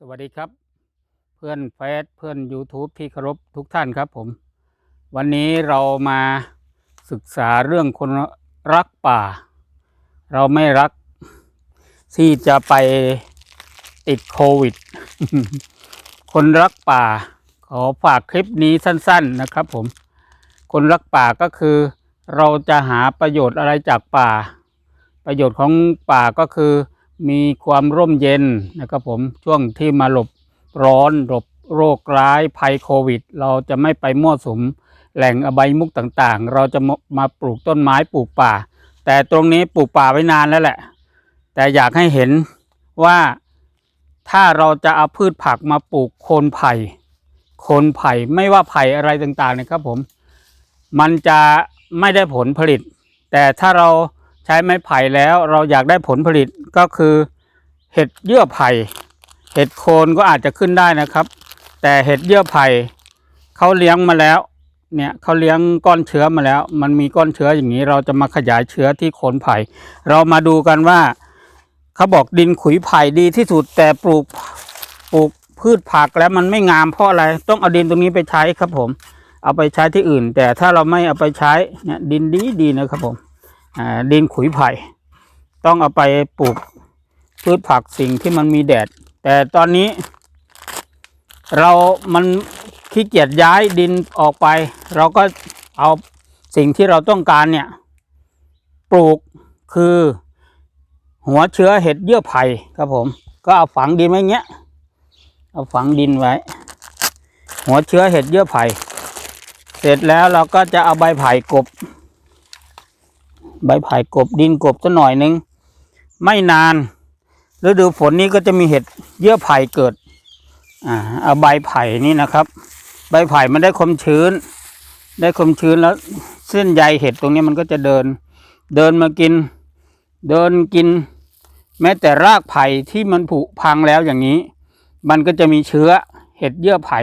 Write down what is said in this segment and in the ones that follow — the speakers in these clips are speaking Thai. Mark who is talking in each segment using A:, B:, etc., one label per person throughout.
A: สวัสดีครับ เพื่อนเฟซเพื่อน YouTube ที่เคารพทุกท่านครับผม วันนี้เรามาศึกษาเรื่องคนรักป่า เราไม่รัก ที่จะไปติดโควิด คนรักป่า ขอฝากคลิปนี้สั้น ๆนะครับผม คนรักป่าก็คือ เราจะหาประโยชน์อะไรจากป่า ประโยชน์ของป่าก็คือ มีความร่มเย็นนะครับผมช่วงที่มาหลบร้อนหลบโรคร้ายภัยโควิด เราจะไม่ไปมั่วสุมแหล่งอบายมุกต่างๆ เราจะมาปลูกต้นไม้ปลูกป่า แต่ตรงนี้ปลูกป่าไว้นานแล้วแหละ แต่อยากให้เห็นว่าถ้าเราจะเอาพืชผักมาปลูกโคนไผ่โคนไผ่ไม่ว่าไผ่อะไรต่างๆนะครับผม มันจะไม่ได้ผลผลิต แต่ถ้าเรา ใช้ไม้ไผ่แล้วเราอยากได้ผลผลิตก็คือเห็ดเยื่อไผ่ เห็ดโคนก็อาจจะขึ้นได้นะครับ แต่เห็ดเยื่อไผ่เขาเลี้ยงมาแล้วเนี่ยเขาเลี้ยงก้อนเชื้อมาแล้ว มันมีก้อนเชื้ออย่างนี้ เราจะมาขยายเชื้อที่โคนไผ่ เรามาดูกันว่าเขาบอกดินขุยไผ่ดีที่สุดแต่ปลูกปลูกพืชผักแล้วมันไม่งามเพราะอะไร ต้องเอาดินตรงนี้ไปใช้ครับผม เอาไปใช้ที่อื่น แต่ถ้าเราไม่เอาไปใช้เนี่ยดินดีดีนะครับผม ดินขุยไผ่ ต้องเอาไปปลูกพืชผักสิ่งที่มันมีแดด แต่ตอนนี้เรามันขี้เกียจย้ายดินออกไป เราก็เอาสิ่งที่เราต้องการเนี่ยปลูกคือหัวเชื้อเห็ดเยื่อไผ่ครับผม ก็เอาฝังดินไว้เงี้ย เอาฝังดินไว้ หัวเชื้อเห็ดเยื่อไผ่ เสร็จแล้วเราก็จะเอาใบไผ่กบ ใบไผ่กบดินกบสักหน่อยหนึ่งไม่นานฤดูฝนนี้ก็จะมีเห็ดเยื่อไผ่เกิดอ่าเอาใบไผ่นี่นะครับ ใบไผ่มันได้ความชื้น ได้ความชื้นแล้วเส้นใยเห็ดตรงนี้มันก็จะเดิน เดินมากิน เดินกิน แม้แต่รากไผ่ที่มันผุพังแล้วอย่างนี้ มันก็จะมีเชื้อเห็ดเยื่อไผ่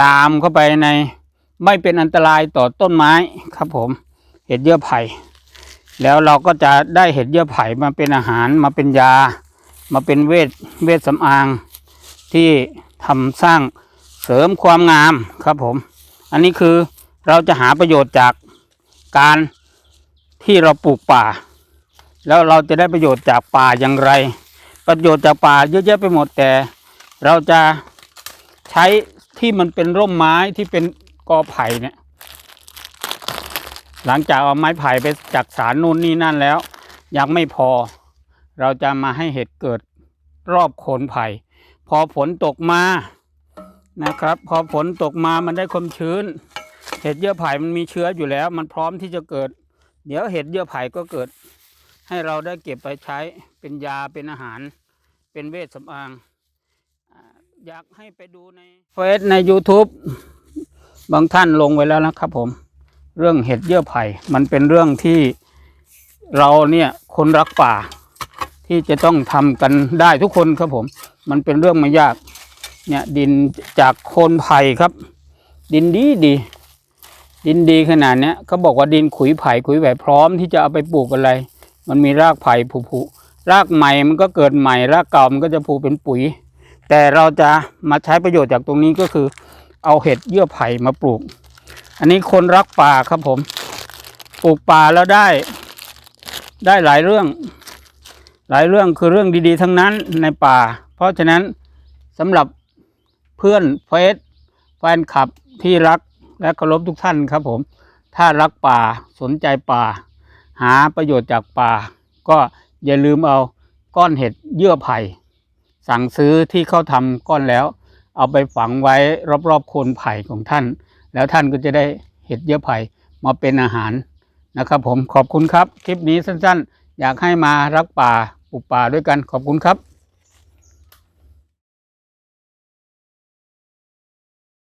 A: ลามเข้าไปในไม่เป็นอันตรายต่อต้นไม้ครับผม เห็ดเยื่อไผ่ แล้วเราก็จะได้เห็ดเยื่อไผ่มาเป็นอาหารมาเป็นยา มาเป็นเวทเวทสำอางที่ทำสร้างเสริมความงามครับผม อันนี้คือเราจะหาประโยชน์จากการที่เราปลูกป่า แล้วเราจะได้ประโยชน์จากป่าอย่างไร ประโยชน์จากป่าเยอะแยะไปหมดแต่เราจะใช้ที่มันเป็นร่มไม้ที่เป็นกอไผ่เนี่ย หลังจากเอาไม้ไผ่ไปจากสารนู่นนี่นั่นแล้ว ยังไม่พอ เราจะมาให้เห็ดเกิดรอบโคนไผ่ พอฝนตกมานะครับ พอฝนตกมามันได้ความชื้น เห็ดเยื่อไผ่มันมีเชื้ออยู่แล้ว มันพร้อมที่จะเกิด เดี๋ยวเห็ดเยื่อไผ่ก็เกิด ให้เราได้เก็บไปใช้เป็นยาเป็นอาหาร เป็นเวชสำอางอยากให้ไปดูในเฟซใน YouTube บางท่านลงไว้แล้วนะครับผม เรื่องเห็ดเยื่อไผ่ มันเป็นเรื่องที่เราเนี่ยคนรักป่า ที่จะต้องทำกันได้ทุกคนครับผม มันเป็นเรื่องไม่ยาก เนี่ยดินจากโคนไผ่ครับ ดินดีดี ดินดีขนาดเนี้ยเขาบอกว่าดินขุยไผ่ขุยไผ่พร้อมที่จะเอาไปปลูกอะไร มันมีรากไผ่ผุผุรากใหม่มันก็เกิดใหม่ รากเก่ามันก็จะผุเป็นปุ๋ย แต่เราจะมาใช้ประโยชน์จากตรงนี้ก็คือ เอาเห็ดเยื่อไผ่มาปลูก อันนี้คนรักป่าครับผม ปลูกป่าแล้วได้ ได้หลายเรื่อง หลายเรื่องคือเรื่องดีๆ ทั้งนั้นในป่า เพราะฉะนั้นสำหรับเพื่อนเฟซแฟนคลับที่รักและเคารพทุกท่านครับผม ถ้ารักป่าสนใจป่า หาประโยชน์จากป่า ก็อย่าลืมเอาก้อนเห็ดเยื่อไผ่ สั่งซื้อที่เขาทำก้อนแล้ว เอาไปฝังไว้รอบๆโคนไผ่ของท่าน แล้วท่านก็จะได้เห็ดเยื่อไผ่มาเป็นอาหารนะครับผมขอบคุณครับ คลิปนี้สั้นๆ อยากให้มารักป่าปลูกป่าด้วยกันขอบคุณครับ